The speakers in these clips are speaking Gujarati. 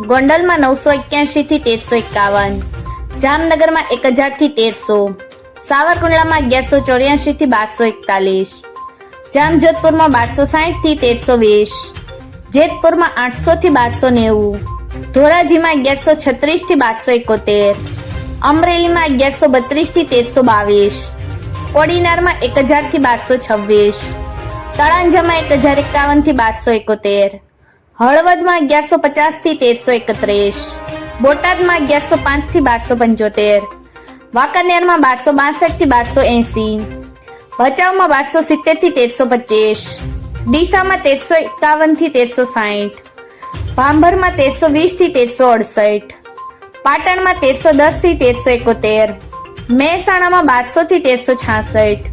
ગોંડલમાં નવસો એક્યાસી થી તેરસો એકાવન. જામનગરમાં એક હજારથી તેરસો. સાવરકુંડલામાં અગિયારસો ચોર્યાસી થી બારસો એકતાલીસ. જામજોધપુરમાં બારસો સાહીઠથી તેરસો વીસ. જેતપુરમાં આઠસો થી બારસો નેવું. ધોરાજીમાં અગિયારસો છત્રીસથી બારસો એકોતેર. અમરેલીમાં અગિયારસો બત્રીસથી તેરસો બાવીસ. કોડીનારમાં એક હજારથી બારસો છવ્વીસ. તળાંજામાં એક હજાર એકાવનથી બારસો એકોતેર. હળવદમાં અગિયારસો પચાસથી તેરસો એકત્રીસ, બોટાદમાં અગિયારસો પાંચથી બારસો પંચોતેર, વાંકાનેરમાં બારસો બાસઠથી બારસો એસી, ભચાઉમાં બારસો સિત્તેરથી તેરસો પચીસ, ડીસામાં તેરસો એકાવનથી તેરસો સાઠ ભાંભરમાં તેરસો વીસથી તેરસો અડસઠ, પાટણમાં તેરસો દસથી તેરસો એકોતેર, મહેસાણામાં બારસો થી તેરસો છાસઠ,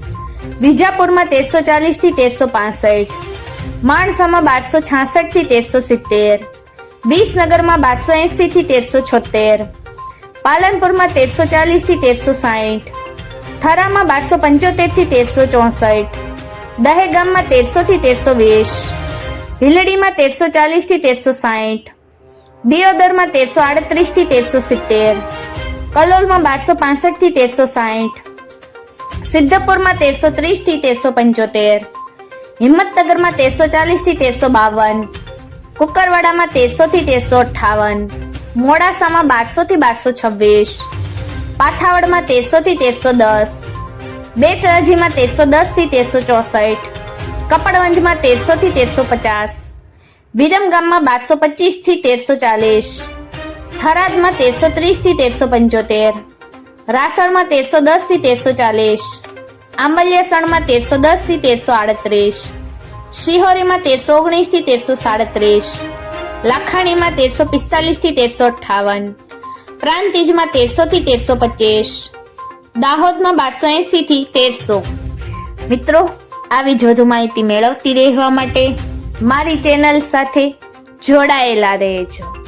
વિજાપુરમાં તેરસો ચાલીસથી તેરસો પાસઠ માણસામાં બારસો છાસઠથી તેરસો સિત્તેર. વિસનગરમાં બારસો એંસી થી તેરસો છોતેર પાલનપુરમાં તેરસો ચાલીસથી તેરસો સાઠ થરામાં બારસો પંચોતેરથી તેરસો ચોસઠ. દહેગામમાં તેરસો થી તેરસો વીસ. ભીલડીમાં તેરસો ચાલીસથી તેરસો સાઠ દિયોદરમાં તેરસો આડત્રીસથી તેરસો સિત્તેર. કલોલમાં બારસો પાસઠથી તેરસો સાઠ સિદ્ધપુરમાં તેરસો ત્રીસથી તેરસો પંચોતેર. હિંમતનગરમાં તેરસો ચાલીસથી તેરસો બાવન, કુકરવાડામાં તેરસો થી તેરસો અઠાવન મોડાસામાં બારસો થી બારસો છવ્વીસ, પાથાવડમાં તેરસો થી તેરસો દસ, બેચરાજીમાં તેરસો દસથી તેરસો ચોસઠ, કપડવંજમાં તેરસો થી તેરસો પચાસ, વિરમગામમાં બારસો પચીસથી તેરસો ચાલીસ, થરાદમાં તેરસો ત્રીસથી તેરસો પંચોતેર, રાસણમાં તેરસો દસથી તેરસો ચાલીસ આંબલિયાસણમાં તેરસો દસથી તેરસો આડત્રીસ. શિહોરીમાં તેરસો ઓગણીસથી તેરસો સાડત્રીસ. લાખાણીમાં તેરસો પિસ્તાલીસથી તેરસો અઠાવન પ્રાંતિજમાં તેરસો થી તેરસો પચીસ. દાહોદમાં બારસો એંસી થી તેરસો. મિત્રો, આવી જ વધુ માહિતી મેળવતી રહેવા માટે મારી ચેનલ સાથે જોડાયેલા રહેજો.